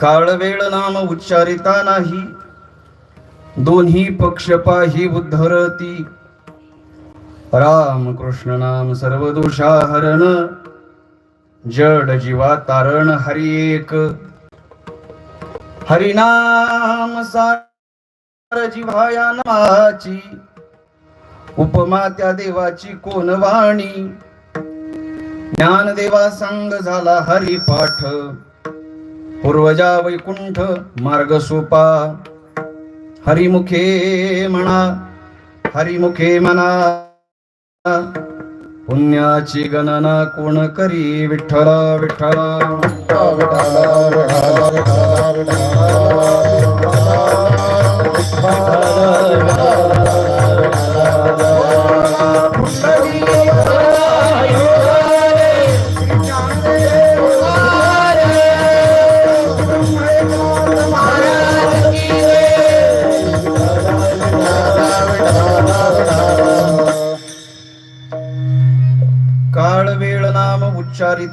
काळवेळ नाम उच्चारिता नाही. दोन्ही पक्ष पाही उद्धरती. राम कृष्ण नाम सर्व दोषा हरण जड जीवा तारण हरी एक. हरिनाम सार जिव्हाया नामाची. उपमा त्या देवाची कोण वाणी? ज्ञानदेवा संग झाला हरिपाठ. पूर्वजा वैकुंठ मार्ग सोपा हरिमुखे म्हणा हरिमुखे म्हणा पुण्याची गणना कोण करी विठ्ठला विठ्ठला? काळ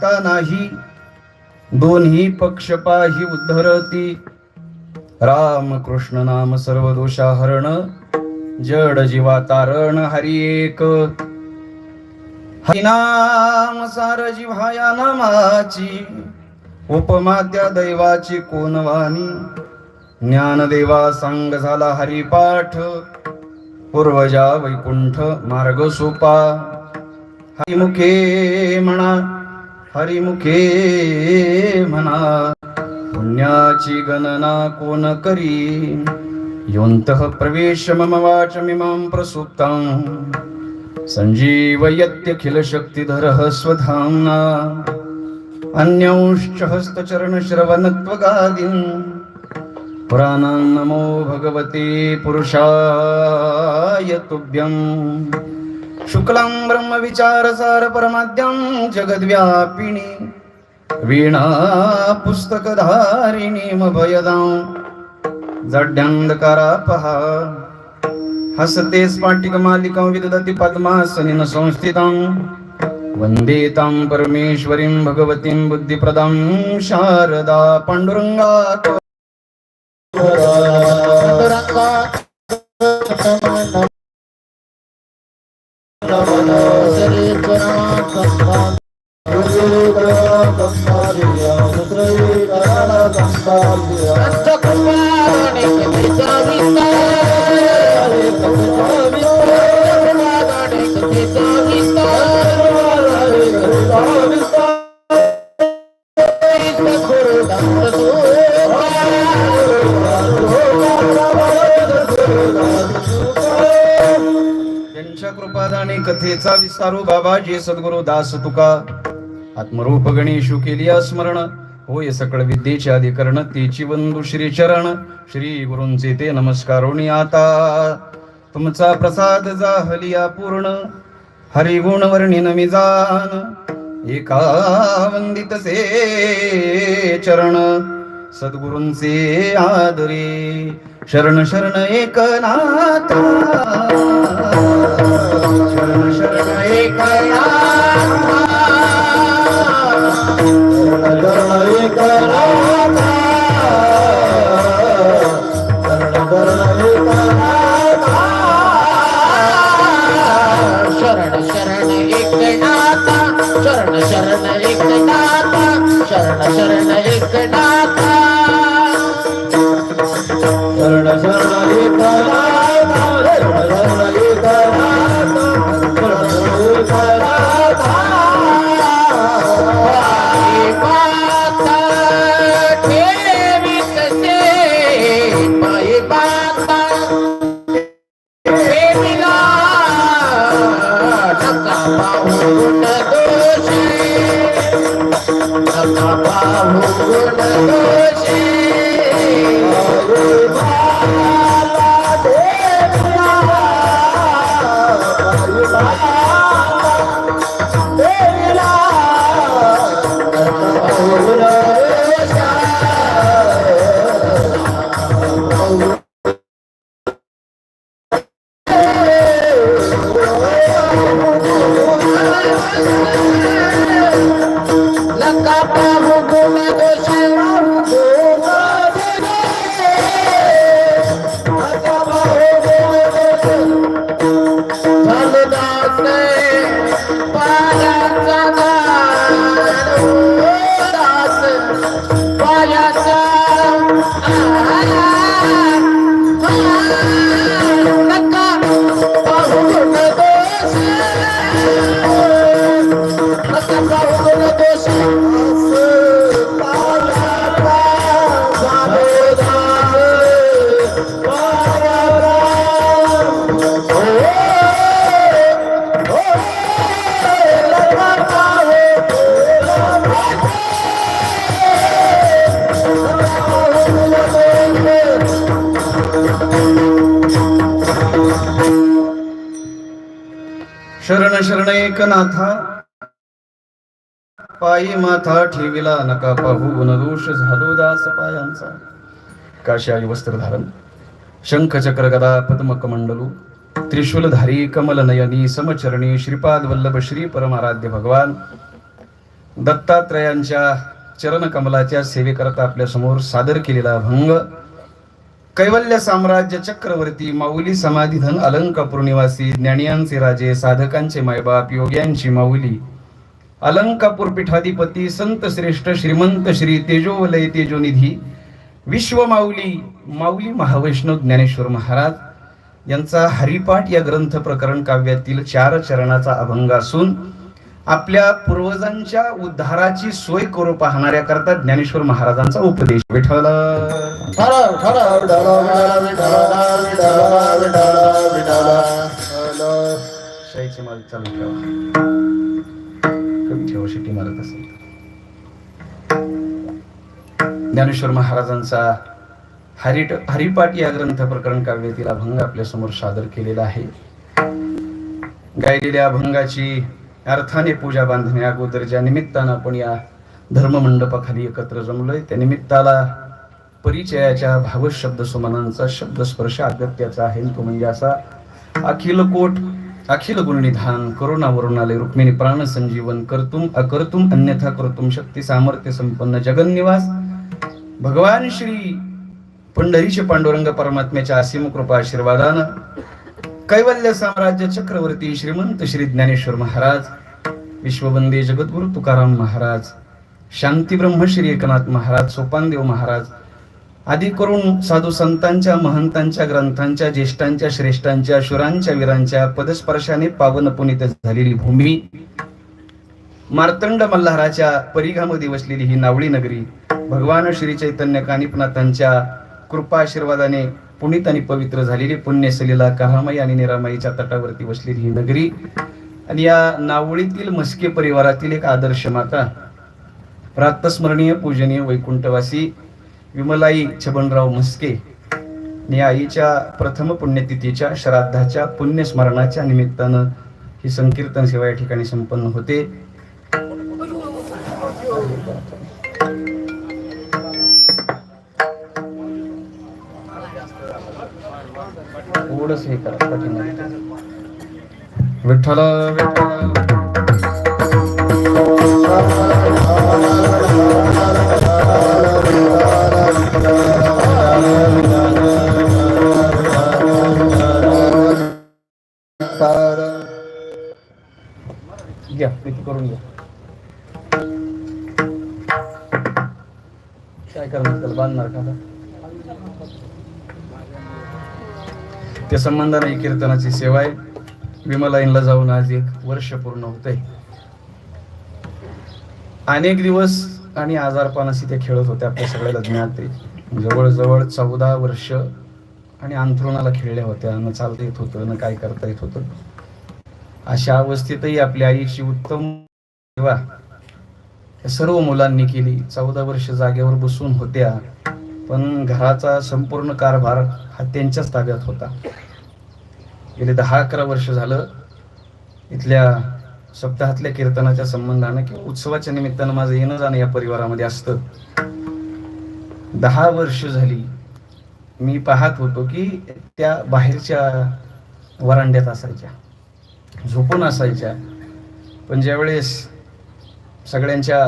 उच्चारिता नाही. दोन्ही पक्षपाही उद्धरती. राम कृष्ण नाम सर्व दोषा हरण जड जीवा तारण हरी एक. हरिनाम सार जिव्हाया नामाची. उपमा त्या दैवाची कोणवाणी ज्ञानदेवा सांग झाला हरिपाठ. पूर्वजा वैकुंठ मार्ग सोपा. हरिमुखे म्हणा हरिमुखे म्हणा पुण्याची गणना कोण करी? योन्तः प्रवेश मम वाचमिमां प्रसुप्तां संजीवयत्यखिल शक्तिधरः स्वधाम्ना। अन्यांश्च हस्तचरणश्रवणत्वगादीन् पुराणां नमो भगवते पुरुषाय तुभ्यम् शुक्लं ब्रह्मविचारसार परमाद्यं जगद्व्यापिनी। वीणा पुस्तकधारिणीमभयदां जड्यन्धकारापहा हसते स्फाटिकमालिकां विदधति पद्मासनिन संस्थितां। वन्दे तां परमेश्वरीं भगवतीं बुद्धिप्रदां शारदा पाण्डुरङ्गात् त्यांच्या सारू बाबा जे सद्गुरु दास तुका. आत्मरूप गणेशु केली स्मरण होय सकळ विद्येचे अधिकरण तेची बंधू श्री चरण. श्री गुरुंचे ते नमस्कारोणी आता. तुमचा प्रसाद जाहलिया पूर्ण हरिगुण वर्णिन मी जान एका वंदित से चरण. सद्गुरूंचे आदरे शरण शरण एकनाथ. शरण शरण शरण एकनाथा पायी माथा ठेविला नका पाहू गुणदोष झालो दास पायांचा. काशाई वस्त्रधारण शंख चक्र पद्मकमंडलू त्रिशूलधारी कमलनयनी समचरणी श्रीपाद वल्लभ श्री परमाराध्य भगवान दत्तात्रयांच्या चरणकमलाच्या सेवेकरता आपल्यासमोर सादर केलेला भंग कैवल्य साम्राज्य चक्रवर्ती माऊली समाधीधन अलंकापूर निवासी ज्ञानियांचे राजे साधकांचे मायबाप योग्यांची माऊली. अलंकापूर पीठाधिपती संत श्रेष्ठ श्रीमंत श्री तेजोवलय तेजोनिधी विश्व माऊली माऊली महावैष्णव ज्ञानेश्वर महाराज. यांचा हरिपाठ या ग्रंथ प्रकरण काव्यातील चार चरणाचा अभंग असून आपल्या पूर्वजांच्या उद्धाराची सोय करू पाहणाऱ्या करता ज्ञानेश्वर महाराजांचा उपदेश. शाईची माल चालू ठेवा. कमी ठेवा शिटी मारत असेल ज्ञानेश्वर महाराजांचा हरिट हरिपाठ या ग्रंथ प्रकरण काव्यातील अभंग आपल्यासमोर सादर केलेला आहे. गायलेल्या अभंगाची अर्थाने पूजा बांधण्या अगोदर ज्या निमित्तानं आपण या धर्ममंडपाखाली एकत्र जमलोय. त्या निमित्ताला परिचयाच्या भावशब्द सुमनांचा शब्दस्पर्श अगत्याचा आहे. तो म्हणजे असा अखिल कोट अखिल गुणनिधान करुणा वरुणालय रुक्मिणी प्राण संजीवन कर्तुम अकर्तुम अन्यथा कर्तुम शक्ती सामर्थ्य संपन्न जगन्निवास. भगवान श्री पंढरीचे पांडुरंग परमात्म्याच्या असीम कृपा आशीर्वादानं कैवल्य साम्राज्य चक्रवर्ती श्रीमंत श्री ज्ञानेश्वर महाराज विश्ववंदी जगद्गुरु तुकाराम महाराज शांती ब्रह्म श्री एकनाथ महाराज सोपानदेव महाराज आदी करून साधू संतांच्या महंतांच्या ग्रंथांच्या ज्येष्ठांच्या श्रेष्ठांच्या शुरांच्या वीरांच्या पदस्पर्शाने पावन पुनित झालेली भूमी मार्तंड मल्हाराच्या परिघामध्ये वसलेली ही नावळी नगरी भगवान श्री चैतन्य कानिपनाथांच्या कृपा आशीर्वादाने पुणित आणि पवित्र झालेली पुण्यसलीला कहामाई आणि निरामाईच्या तटावरती वसलेली ही नगरी आणि या नावळीतील मस्के परिवारातील एक आदर्श माता. प्रातस्मरणीय पूजनीय वैकुंठवासी विमलाई छबनराव म्हस्के या आईच्या प्रथम पुण्यतिथीच्या श्राद्धाच्या पुण्यस्मरणाच्या निमित्तानं ही संकीर्तन सेवा या ठिकाणी संपन्न होते. थोडस हे करा. विठ्ठल विठ्ठल संबंधाने ही कीर्तनाची सेवा आहे. विमलाईनला जाऊन आज एक वर्ष पूर्ण होतंय. अनेक दिवस आणि आजारपणाशी ते खेळत होते आपल्या सगळ्याला ज्ञात आहे जवळजवळ चौदा वर्ष आणि अंथरुणाला खेळल्या होत्या. न चालता येत होतं न काय करता येत होतं. अशा अवस्थेतही आपल्या आईची उत्तम सेवा या सर्व मुलांनी केली. चौदा वर्ष जागेवर बसून होत्या. पण घराचा संपूर्ण कारभार हा त्यांच्याच ताब्यात होता. गेले दहा अकरा वर्ष झालं इथल्या सप्ताहातल्या कीर्तनाच्या संबंधानं किंवा उत्सवाच्या निमित्तानं माझं येणं जाणं या परिवारामध्ये असतं. दहा वर्ष झाली मी पाहत होतो की त्या बाहेरच्या वरांड्यात असायच्या झोपून असायच्या. पण ज्यावेळेस सगळ्यांच्या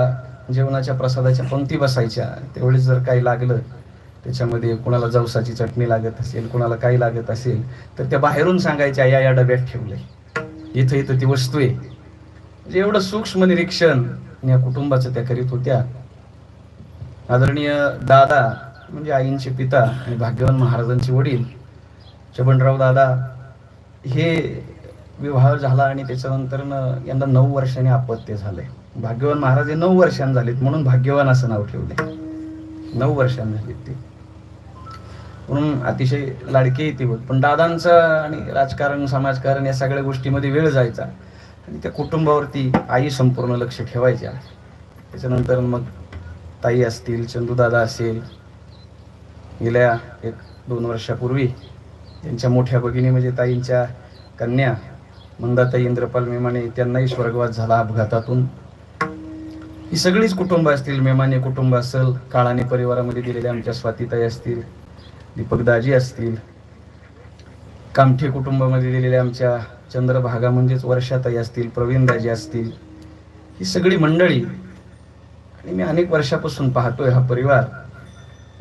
जेवणाच्या प्रसादाच्या पंक्ती बसायच्या त्यावेळेस जर काही लागलं त्याच्यामध्ये कोणाला जवसाची चटणी लागत असेल कोणाला काही लागत असेल तर त्या बाहेरून सांगायच्या या या डब्यात ठेवलंय. इथं इथं ती वस्तू आहे. म्हणजे एवढं सूक्ष्म निरीक्षण या कुटुंबाचं त्या करीत होत्या. आदरणीय दादा म्हणजे आईंचे पिता आणि भाग्यवान महाराजांचे वडील चबनराव दादा हे विवाह झाला आणि त्याच्यानंतर यांना नऊ वर्षांनी अपत्य झालंय. भाग्यवान महाराज हे नऊ वर्षांनी झालेत म्हणून भाग्यवान असं नाव ठेवले नऊ वर्षांनी झालेत ते. म्हणून अतिशय लाडके येते होत पण दादांचं आणि राजकारण समाजकारण या सगळ्या गोष्टीमध्ये वेळ जायचा. आणि त्या कुटुंबावरती आई संपूर्ण लक्ष ठेवायच्या. त्याच्यानंतर मग ताई असतील चंदूदादा असेल. गेल्या एक दोन वर्षापूर्वी त्यांच्या मोठ्या भगिनी म्हणजे ताईंच्या कन्या मंदाताई इंद्रपाल मेमाने त्यांनाही स्वर्गवास झाला अपघातातून. ही सगळीच कुटुंब असतील मेमाने कुटुंब असेल काळाने परिवारामध्ये दिलेल्या आमच्या स्वातीताई असतील दीपकदाजी असतील कामठे कुटुंबामध्ये दिलेल्या आमच्या चंद्रभागा म्हणजेच वर्षाताई असतील प्रवीणदाजी असतील ही सगळी मंडळी आणि मी अनेक वर्षापासून पाहतोय हा परिवार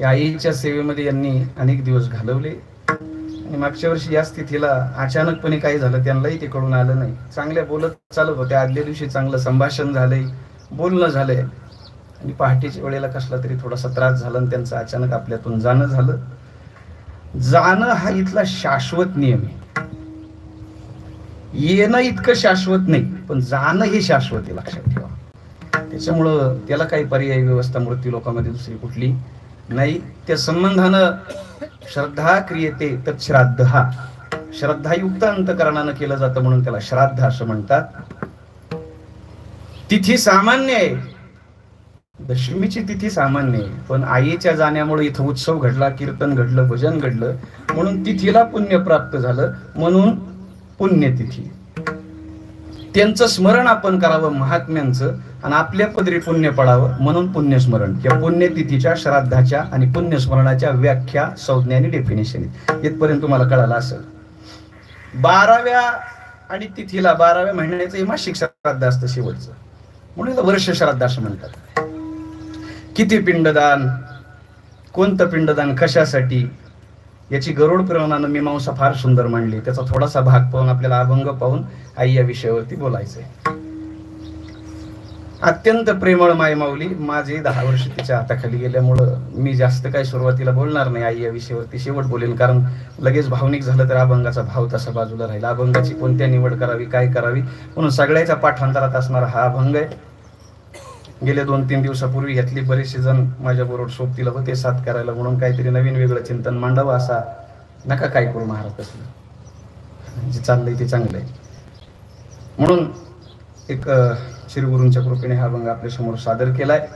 या आईच्या सेवेमध्ये यांनी अनेक दिवस घालवले. आणि मागच्या वर्षी या स्थितीला अचानकपणे काय झालं त्यांनाही ते कळून आलं नाही. चांगल्या बोलत चालत होत्या आदल्या दिवशी चांगलं संभाषण झालंय बोलणं झालंय. आणि पहाटेच्या वेळेला कसला तरी थोडासा त्रास झाला आणि त्यांचं अचानक आपल्यातून जाणं झालं. जाणं हा इथला शाश्वत नियम आहे. येणं इतकं शाश्वत नाही पण जाणं हे शाश्वत आहे लक्षात ठेवा. त्याच्यामुळं त्याला काही पर्यायी व्यवस्था मृत्यू लोकांमध्ये दुसरी कुठली नाही. त्या संबंधानं श्रद्धा क्रियते तर श्राद्ध. हा श्रद्धायुक्त अंतकरणानं केलं जातं म्हणून त्याला श्राद्ध असं म्हणतात. तिथी सामान्य आहे. दशमीची तिथी सामान्य आहे. पण आईच्या जाण्यामुळे इथं उत्सव घडला कीर्तन घडलं भजन घडलं. म्हणून तिथीला पुण्य प्राप्त झालं. म्हणून पुण्यतिथी त्यांचं स्मरण आपण करावं महात्म्यांचं आणि आपल्या पदरी पुण्य पडावं म्हणून पुण्यस्मरण. या पुण्यतिथीच्या श्राद्धाच्या आणि पुण्यस्मरणाच्या व्याख्या संज्ञा आणि डेफिनेशन इथपर्यंत तुम्हाला कळालं असेल. बाराव्या आणि तिथीला बाराव्या महिन्याचं हे मासिक श्राद्ध असतं शेवटचं. म्हणून वर्ष श्राद्ध असं म्हणतात. किती पिंडदान? कोणतं पिंडदान कशासाठी? याची गरुड पुराणानं मीमांसा फार सुंदर मांडली. त्याचा थोडासा भाग पाहून आपल्याला अभंग पाहून आई या विषयावरती बोलायचंय. अत्यंत प्रेमळ माय माऊली माझे दहा वर्ष तिच्या हाताखाली गेल्यामुळं मी जास्त काही सुरुवातीला बोलणार नाही. आई या विषयावरती शेवट बोलेन कारण लगेच भावनिक झालं तर अभंगाचा भाव तसा बाजूला राहील. अभंगाची कोणत्या निवड करावी काय करावी म्हणून सगळ्याच्या पाठांतरात असणारा हा अभंग आहे. गेल्या दोन तीन दिवसापूर्वी यातली बरेचसे जण माझ्या बरोबर सोबतीला होते साथ करायला म्हणून काहीतरी नवीन वेगळं चिंतन मांडावं असा नका काय करू महाराज कसलं जे चाललंय ते चांगलं आहे. म्हणून एक श्री गुरूंच्या कृपेने हा अभंग आपल्यासमोर सादर केलाय.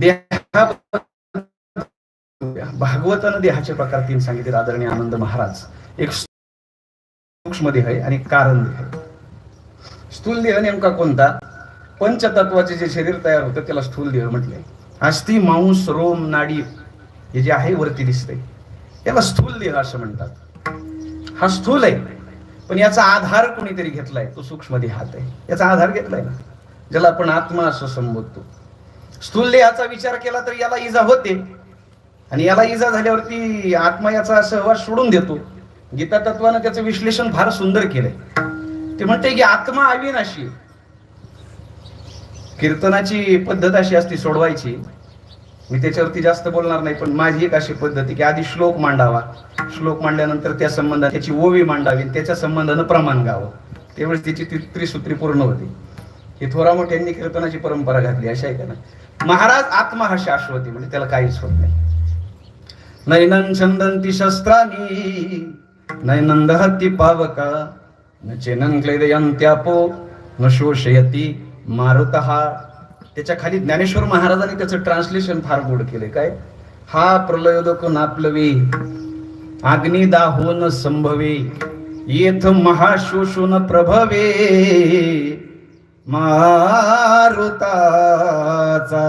देहा भागवतानं देहाचे प्रकार तीन सांगितले आदरणीय आनंद महाराज. एक सूक्ष्म देह आहे आणि कारण देह स्थूल देह नेमका कोणता? पंचतत्वाचे जे शरीर तयार होतं त्याला स्थूल देह म्हटले अस्थि मांस रोम नाडी हे जे आहे वरती दिसते त्याला स्थूल देह असं म्हणतात. हा स्थूल आहे पण याचा आधार कोणीतरी घेतलाय तो सूक्ष्म देहात आहे. याचा आधार घेतलाय ना ज्याला आपण आत्मा असं संबोधतो. स्थूल देहाचा विचार केला तर याला इजा होते. आणि याला इजा झाल्यावरती आत्मा याचा सहवास सोडून देतो. गीता तत्वानं त्याचं विश्लेषण फार सुंदर केलंय. ते म्हणते की आत्मा अविनाशी आहे. कीर्तनाची पद्धत अशी असती सोडवायची. मी त्याच्यावरती जास्त बोलणार नाही पण माझी एक अशी पद्धती की आधी श्लोक मांडावा. श्लोक मांडल्यानंतर त्या संबंधात त्याची ओवी मांडावी त्याच्या संबंधानं प्रमाण गावं. त्यावेळेस त्याची ती त्रिसूत्री पूर्ण होती. ही थोरा मोठ्यांनी कीर्तनाची परंपरा घातली अशा आहे का ना महाराज आत्मा हा शाश्वती म्हणजे त्याला काहीच होत नाही. नैनन छंदंती शस्त्रानी नैनंद हत्ती पावका न चेनंक्लेदयंत्यापो न शोषयती मारुत त्याच्याखाली ज्ञानेश्वर महाराजांनी त्याचं ट्रान्सलेशन फार गोड केले काय? हा प्रलयोदक नापलवे अग्निदाहो संभवे येथ महाशोषून प्रभवे मारुताचा.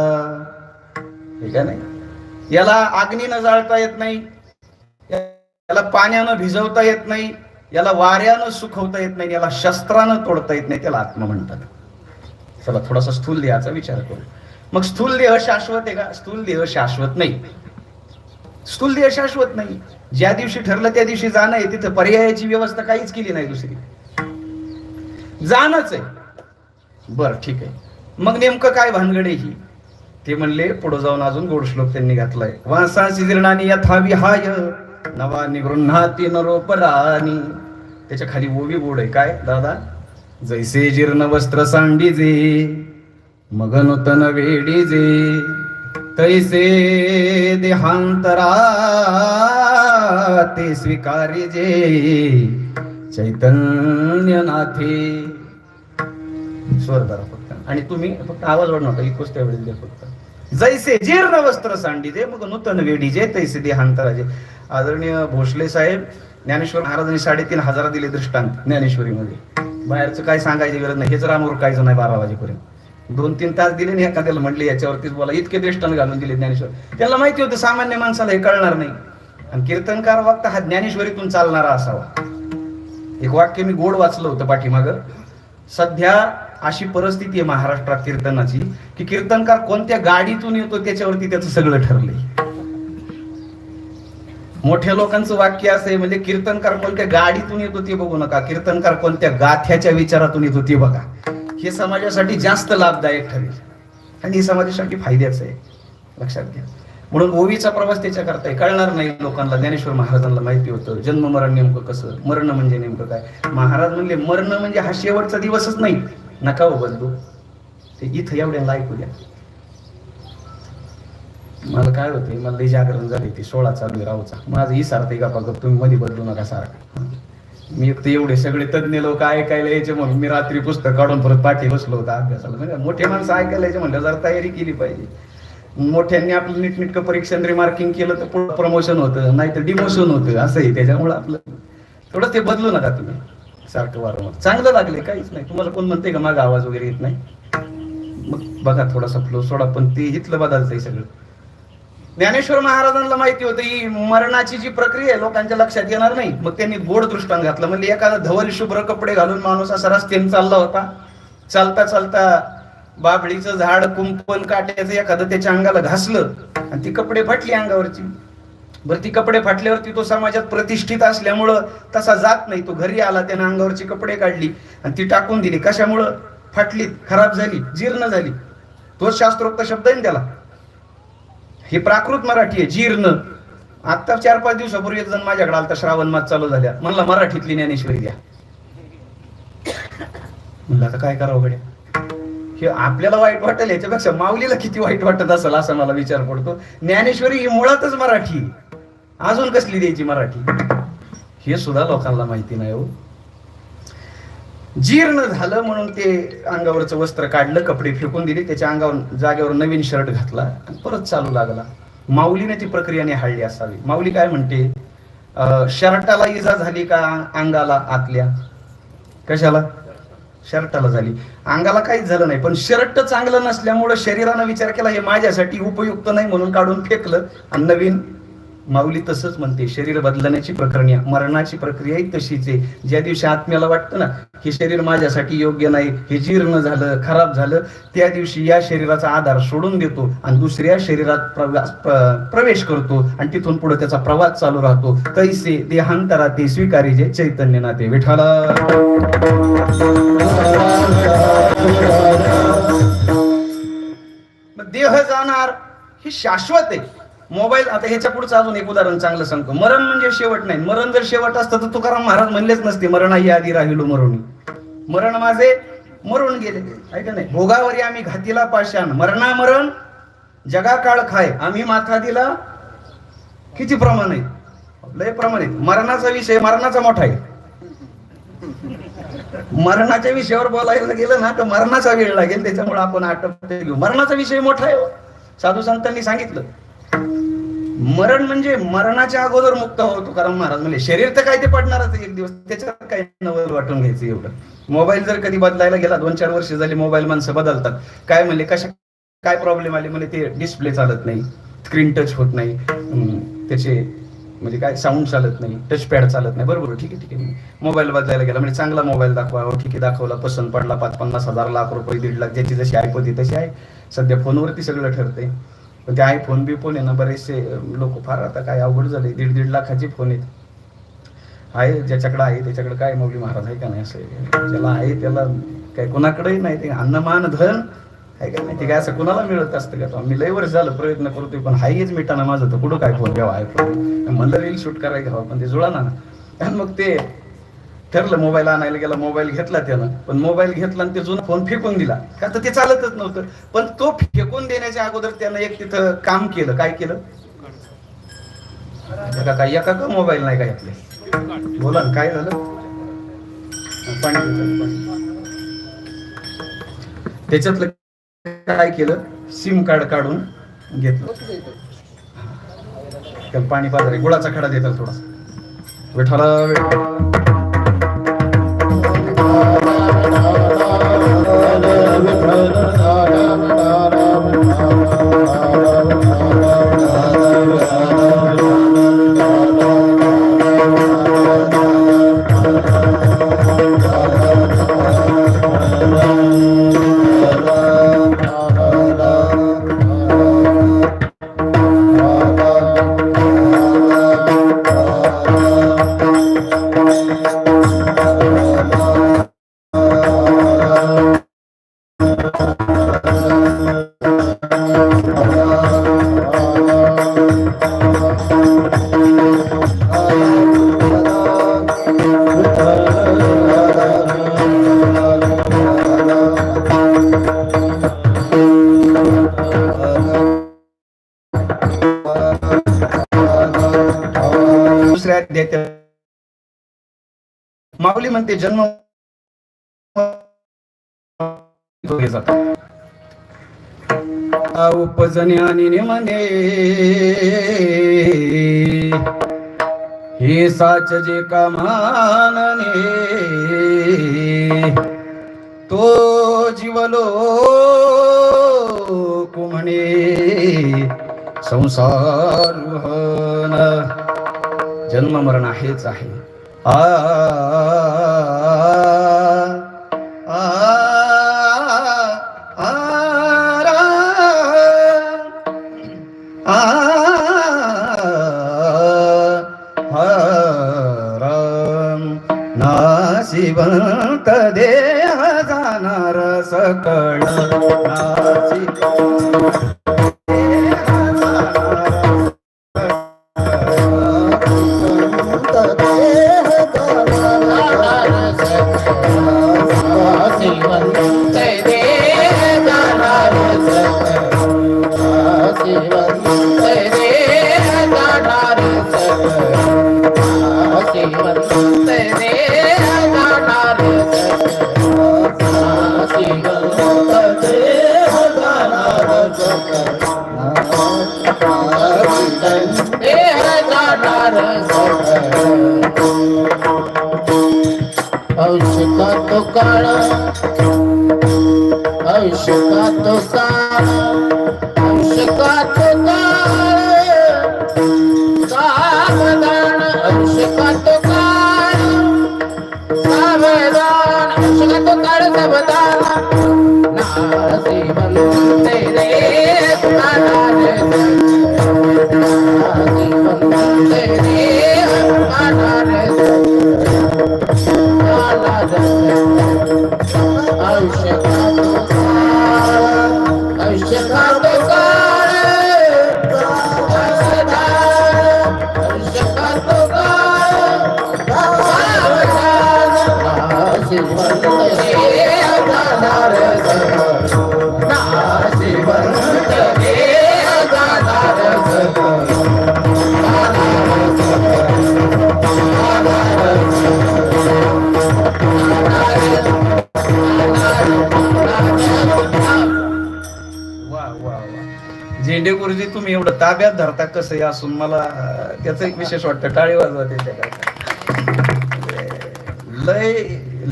हे का नाही? याला अग्नीनं जाळता येत नाही याला पाण्यानं भिजवता येत नाही याला वाऱ्यानं सुखवता येत नाही याला शस्त्रानं तोडता येत नाही त्याला आत्मा म्हणतात. चला थोडासा स्थूल देहाचा विचार करू. मग स्थूल देह शाश्वत आहे का? स्थूल देह शाश्वत नाही. स्थूल देह शाश्वत नाही. ज्या दिवशी ठरलं त्या दिवशी जाणं आहे तिथं पर्यायाची व्यवस्था काहीच केली नाही दुसरी. जाणच आहे. बर ठीक आहे. मग नेमकं काय भानगड ही? ते म्हणले पुढे जाऊन अजून गोड श्लोक त्यांनी घातलाय. वासा जीर्णानी यथा विहाय नवा निगृहाती नरोपरानी त्याच्याखाली ओवी गोड आहे. काय दादा? जैसे जीर्ण वस्त्र सांडीजे मग नूतन वेडीजे तैसे देहांतरा ते स्वीकारिजे चैतन्यनाथे. स्वर धरा फक्त. आणि तुम्ही फक्त आवाज वाढ नका इतकंच त्यावेळेस द्या फक्त. जैसे जीर्ण वस्त्र सांडिजे मग नूतन वेडीजे तैसे देहांतराजे आदरणीय भोसले साहेब ज्ञानेश्वर महाराजांनी साडेतीन हजार दिले दृष्टांत ज्ञानेश्वरीमध्ये. बाहेरचं काय सांगायची गरज नाही. हेच राम उरकायचं नाही बारा वाजेपर्यंत. दोन तीन तास दिले आणि एखाद्याला म्हटले याच्यावरतीच बोला. इतके दृष्टांत घालून दिले ज्ञानेश्वर. त्याला माहिती होतं सामान्य माणसाला हे कळणार नाही. आणि कीर्तनकार वक्त हा ज्ञानेश्वरीतून चालणारा असावा. एक वाक्य मी गोड वाचलं होतं पाठीमाग. सध्या अशी परिस्थिती आहे महाराष्ट्रात कीर्तनाची की कीर्तनकार कोणत्या गाडीतून येतो त्याच्यावरती त्याचं सगळं ठरलंय. मोठ्या लोकांचं वाक्य असं आहे म्हणजे कीर्तनकार कोणत्या गाडीतून येतो ते बघू नका कीर्तनकार कोणत्या गाथ्याच्या विचारातून येतो ते बघा. हे समाजासाठी जास्त लाभदायक ठरेल. आणि हे समाजासाठी फायद्याचं आहे. लक्षात घ्या. म्हणून ओवीचा प्रवास त्याच्या करताय कळणार नाही लोकांना ज्ञानेश्वर महाराजांना माहिती होतं. जन्म मरण नेमकं कसं? मरण म्हणजे नेमकं काय? महाराज म्हणले मरण म्हणजे हा शेवटचा दिवसच नाही. नका हो बदलू ते इथं एवढ्या ऐकू द्या मला काय होते मला लई जागरण झाली ती सोळा चालू आहे राहूचा माझं ही ते का गप तुम्ही मध्ये बदलू नका सारखा. मी एक तर एवढे सगळे तज्ञ लोक ऐकायला यायचे म्हणून मी रात्री पुस्तक काढून परत पाठी बसलो होता अभ्यासाला. म्हणजे मोठे माणसं ऐकायला यायचे म्हणलं जरा तयारी केली पाहिजे. मोठ्यांनी आपलं नीटनीटकं परीक्षण रिमार्किंग केलं तर पुढं प्रमोशन होतं नाही तर डिमोशन होतं असंही त्याच्यामुळं आपलं. थोडं ते बदलू नका तुम्ही. सारखं वारंवार चांगलं लागले काहीच नाही. तुम्हाला कोण म्हणते का माझा आवाज वगैरे येत नाही? मग बघा थोडासा फ्लो सोडा पण ते इथलं बदलतंय सगळं. ज्ञानेश्वर महाराजांना माहिती होतं ही मरणाची जी प्रक्रिया आहे लोकांच्या लक्षात येणार नाही. मग त्यांनी गोड दृष्टांत घातलं. म्हणजे एखादा धवल शुभ्र कपडे घालून माणूस असा रस्त्याने चालला होता. चालता चालता बाबळीचं झाड कुंपण काट्याचं एखादं त्याच्या अंगाला घासलं. आणि ती कपडे फाटली अंगावरची. बरं ती कपडे फाटल्यावरती तो समाजात प्रतिष्ठित असल्यामुळं तसा जात नाही. तो घरी आला त्यानं अंगावरची कपडे काढली आणि ती टाकून दिली. कशामुळं? फाटली खराब झाली जीर्ण झाली. तोच शास्त्रोक्त शब्द आहे ना त्याला. हे प्राकृत मराठी आहे जीर्ण. आता चार पाच दिवसापूर्वी एक जण माझ्याकडे आलता श्रावण मास चालू झाल्या. म्हणला मराठीतली ज्ञानेश्वरी द्या. म्हणलं आता काय करावं गड्या? हे आपल्याला वाईट वाटेल याच्यापेक्षा माऊलीला किती वाईट वाटत असेल असा मला विचार पडतो. ज्ञानेश्वरी ही मुळातच मराठी अजून कसली द्यायची मराठी? हे सुद्धा लोकांना माहिती नाही हो. जीर्ण झालं म्हणून ते अंगावरचं वस्त्र काढलं कपडे फेकून दिले त्याच्या अंगावर जागेवर नवीन शर्ट घातला आणि परत चालू लागला. माऊलीने ती प्रक्रिया निहाळली असावी. माऊली काय म्हणते? शर्टाला इजा झाली का अंगाला आतल्या? कशाला? शर्टाला झाली. अंगाला काहीच झालं नाही पण शर्ट चांगलं नसल्यामुळं शरीरानं विचार केला हे माझ्यासाठी उपयुक्त नाही म्हणून काढून फेकलं आणि नवीन माऊली तसंच म्हणते शरीर बदलण्याची प्रक्रिया मरणाची प्रक्रियाही तशीच आहे. ज्या दिवशी आत्म्याला वाटतं ना हे शरीर माझ्यासाठी योग्य नाही हे जीर्ण झालं खराब झालं त्या दिवशी या शरीराचा आधार सोडून देतो आणि दुसऱ्या शरीरात प्रवास प्रवेश करतो आणि तिथून पुढे त्याचा प्रवास चालू राहतो. तैसे देहांतरा ते स्वीकारीजे चैतन्य नाते. विठाला देह जाणार हे शाश्वत आहे. मोबाईल आता ह्याच्या पुढचं अजून एक उदाहरण चांगलं सांगतो. मरण म्हणजे शेवट नाही. मरण जर शेवट असतं तर तुकाराम महाराज म्हणलेच नसते मरण ही आधी राहिलो मरुणी मरण माझे मरून गेले. ऐका नाही? भोगावरी आम्ही घातीला पाषाण. मरणा मरण जगा काळ खाय. आम्ही माथा दिला किती प्रमाण आहे? लय प्रमाण आहे. मरणाचा विषय मरणाचा मोठा आहे. मरणाच्या विषयावर बोलायला गेलं ना तर मरणाचा वेळ लागेल. त्याच्यामुळे आपण आटप घेऊ. मरणाचा विषय मोठा आहे हो. साधू संतांनी सांगितलं. मरण म्हणजे मरणाच्या अगोदर मुक्त हो तुकाराम महाराज. म्हणजे शरीर तर काय ते पडणारच एक दिवस. त्याच्यात काय नवल वाटून घ्यायचं एवढं. मोबाईल जर कधी बदलायला गेला दोन चार वर्ष झाली मोबाईल माणसं बदलतात. काय म्हणले कशा काय प्रॉब्लेम आले? म्हणजे ते डिस्प्ले चालत नाही. स्क्रीन टच होत नाही. त्याचे म्हणजे काय साऊंड चालत नाही. टच पॅड चालत नाही. बरोबर ठीक आहे ठीक आहे. मोबाईल बदलायला गेला म्हणजे चांगला मोबाईल दाखवा. हो ठीक आहे दाखवला. पसंत पडला पाच पन्नास हजार लाख रुपये दीड लाख ज्याची जशी ऐपत तशी आहे. सध्या फोनवरती सगळं ठरतंय. म्हणजे पण ते आयफोन बी फोन आहे ना बरेचसे लोक फार आता काय अवघड झाले दीड दीड लाखाचे फोन आहेत. आहे ज्याच्याकडे आहे त्याच्याकडे काय मौली महाराज आहे का नाही असं ज्याला आहे त्याला काय कोणाकडेही नाही. ते अन्नमान धन आहे का नाही ते काय असं कुणाला मिळत असतं का? मी लय वर्ष झालं प्रयत्न करतोय पण हायच मिटाना माझं. तर कुठं काय फोन घ्यावा आयफोन म्हणलं रील शूट करायला घ्यावा पण ते जुळा ना. मग ते ठरलं मोबाईल आणायला गेला मोबाईल घेतला त्यानं. पण मोबाईल घेतला आणि ते जुना फोन फेकून दिला. का तर ते चालतच नव्हतं. पण तो फेकून देण्याच्या अगोदर त्यानं एक तिथं काम केलं. काय केलं? एका काय एका का मोबाईल नाही काय आपले? बोला ना काय झालं? पाणी त्याच्यातलं काय केलं? सिम कार्ड काढून घेतलं. त्याला पाणी पाजारे गुळाचा खडा देतात थोडासा. विठाला ज्ञानी म्हणे हे साच जे कामानने तो जीवलो कुमणे संसार जन्म मरण आहेच आहे. आ, सकळ ताब्यात धरता कसं हे असून मला त्याच त्याचं एक विशेष वाटतं टाळी वाजवा म्हणजे लय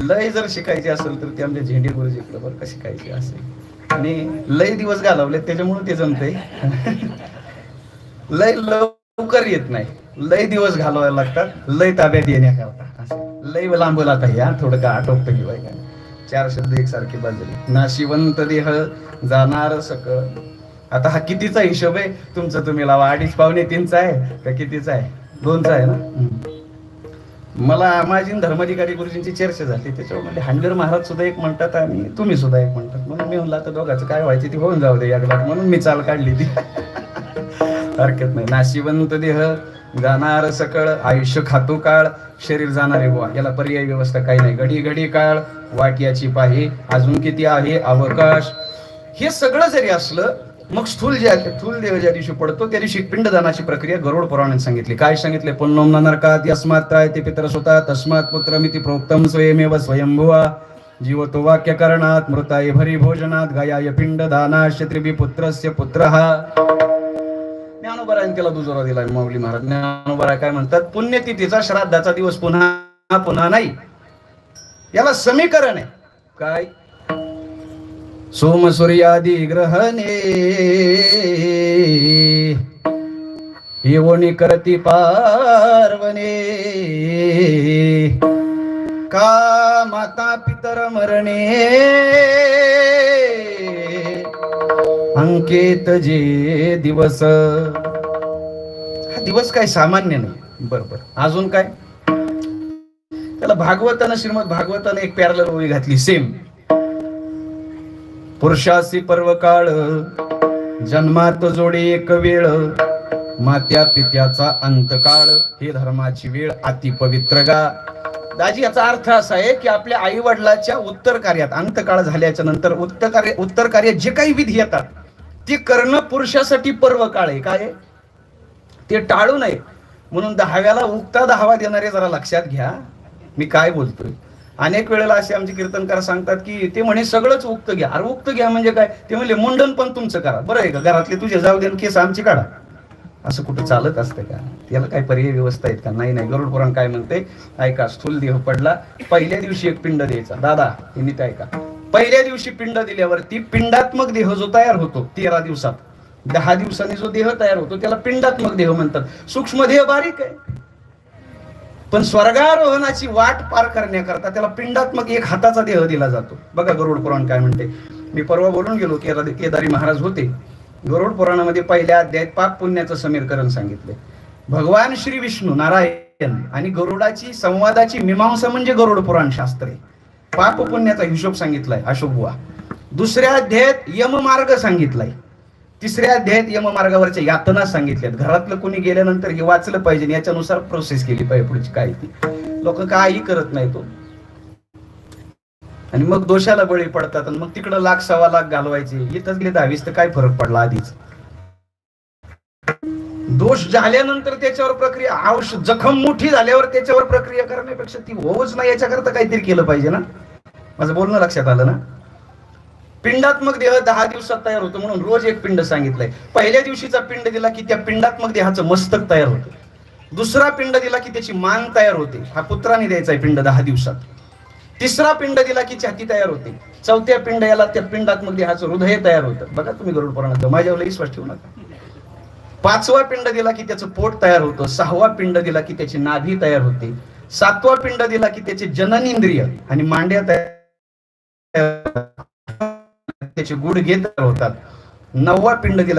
लय जर शिकायची असेल तर ते आमच्या झेंडे गुरुजीकडे बरं का शिकायची असेल. आणि लय दिवस घालवले त्याच्यामुळे ते जमते लय लवकर येत नाही. लय दिवस घालवायला लागतात. लय ताब्यात येण्याकरता लय लांबल आता या थोडं का आटोपतं किंवा चार शब्द एकसारखे बाजूले. नाशिवंत देह जाणार सकळ. आता हा कितीचा हिशोब आहे? तुमचं तुम्ही लावा. अडीच पावणे तीनचा आहे का कितीचा आहे? दोनचा आहे ना. मला माझी धर्माधिकारी गुरुजींची चर्चा झाली. त्याच्यावर म्हणजे हांडगर महाराज सुद्धा एक म्हणतात आणि तुम्ही सुद्धा एक म्हणतात. म्हणून मी म्हणलं आता दोघांचं काय व्हायचं ती होऊन जाऊ दे एकदा. म्हणून मी चाल काढली ती. हरकत नाही. नाशिवंत देह जाणार सकळ आयुष्य खातो काळ शरीर जाणारे बुवा. याला पर्याय व्यवस्था काही नाही. घडी घडी काळ वाट्याची पाही. अजून किती आहे? अवकाश. हे सगळं जरी असलं मग स्थूल ज्या स्थूल देह ज्या दिवशी पडतो त्या दिवशी पिंडदानाची प्रक्रिया गरुड पुराणाने सांगितली. काय सांगितले? पुन्नोम नरकात यस्मात त्राय ते पितर स्वतः तस्मात पुत्रमिती प्रोक्तम स्वयमेव स्वयंभुवा. जीवतो वाक्य करणात मृताय भरी भोजनात गायाय पिंड दानाश त्रिबी पुत्रस्य पुत्र. ज्ञानोबरायन त्याला दुजोरा दिलाय माऊली महाराज. ज्ञानोबराय काय म्हणतात? पुण्यतिथीचा श्राद्धाचा दिवस पुन्हा पुन्हा नाही. याला समीकरण आहे. काय? सोमसूर्यादी ग्रहणे येवणी करती पार्वणे. का माता पितर मरणे? अंकेत जे दिवस. हा दिवस काय सामान्य नाही. बरोबर. अजून काय? त्याला भागवतानं श्रीमद भागवतानं एक पॅरलर ओळी घातली. सेम पुरुषासी पर्व काळ जन्मात जोडे एक वेळ मात्या पित्याचा अंतकाळ हे धर्माची वेळ अति पवित्र गा. दाजी याचा अर्थ असा आहे की आपल्या आई वडिलाच्या उत्तर कार्यात अंतकाळ झाल्याच्यानंतर उत्तर कार्य उत्तर कार्य जे काही विधी येतात ते करणं पुरुषासाठी पर्व काळ आहे. काय? ते टाळू नये. म्हणून दहाव्याला उगता दहावा देणारे जरा लक्षात घ्या. मी काय बोलतोय? अनेक वेळेला असे आमचे कीर्तनकार सांगतात की ते म्हणे सगळंच उक्त घ्या. अरे उक्त घ्या म्हणजे काय? ते म्हणले मुंडन पण तुमचं करा. बरं आहे का? घरातले तुझे जाऊ दे केस आमची काढा. असं कुठं चालत असतं का? त्याला काय पर्याय व्यवस्था आहेत का? नाही नाही. गरुड पुराण काय म्हणते? ऐका स्थूल देह पडला पहिल्या दिवशी एक पिंड द्यायचा. दादा हे नीट ऐका. पहिल्या दिवशी पिंड दिल्यावरती पिंडात्मक देह जो तयार होतो तेरा दिवसात. दहा दिवसांनी जो देह तयार होतो त्याला पिंडात्मक देह म्हणतात. सूक्ष्म देह बारीक आहे. पण स्वर्गारोहणाची वाट पार करण्याकरता त्याला पिंडात्मक एक हाताचा देह दिला जातो. बघा गरुड पुराण काय म्हणते. मी परवा बोलून गेलो केदारी केदारी महाराज होते. गरुड पुराणामध्ये पहिल्या अध्यायात पाप पुण्याचं समीकरण सांगितले. भगवान श्री विष्णू नारायण आणि गरुडाची संवादाची मीमांसा म्हणजे गरुड पुराण शास्त्र. पाप पुण्याचा हिशोब सांगितलाय अशोक बुवा. दुसऱ्या अध्यायात यममार्ग सांगितलाय. तिसऱ्या अध्यायात यममार्गावरच्या यातना सांगितल्यात घरातलं कोणी गेल्यानंतर हे वाचलं पाहिजे याच्यानुसार प्रोसेस केली पाहिजे. पुढची काय ती? लोक काही करत नाही तो हो. आणि मग दोषाला बळी पडतात आणि मग तिकडं लाख सव्वा लाख घालवायचे. इथंच गेले दहावीस तर काय फरक पडला आधीच. दोष झाल्यानंतर त्याच्यावर प्रक्रिया औषध जखम मोठी झाल्यावर त्याच्यावर प्रक्रिया करण्यापेक्षा ती होऊच नाही. याच्याकरता काहीतरी केलं पाहिजे ना? माझं बोलणं लक्षात आलं ना? पिंडात्मक देह दहा दिवसात तयार होतो म्हणून रोज एक पिंड सांगितलंय. पहिल्या दिवशीचा पिंड दिला की त्या पिंडात्मक देहाचं मस्तक तयार होतं. दुसरा पिंड दिला की त्याची मान तयार होते. हा पुत्राने द्यायचा आहे पिंड दहा दिवसात. तिसरा पिंड दिला की छाती तयार होते. चौथ्या पिंड याला त्या पिंडात्मक देहाचं हृदय तयार होतं. बघा तुम्ही गरुड पुराणात माझ्यावर विश्वास ठेवू नका. पाचवा पिंड दिला की त्याचं पोट तयार होतं. सहावा पिंड दिला की त्याची नाभी तयार होते. सातवा पिंड दिला की त्याचे जननेंद्रिय आणि मांड्या तयार त्याचे गुड घेत होतात. नववा पिंड दिला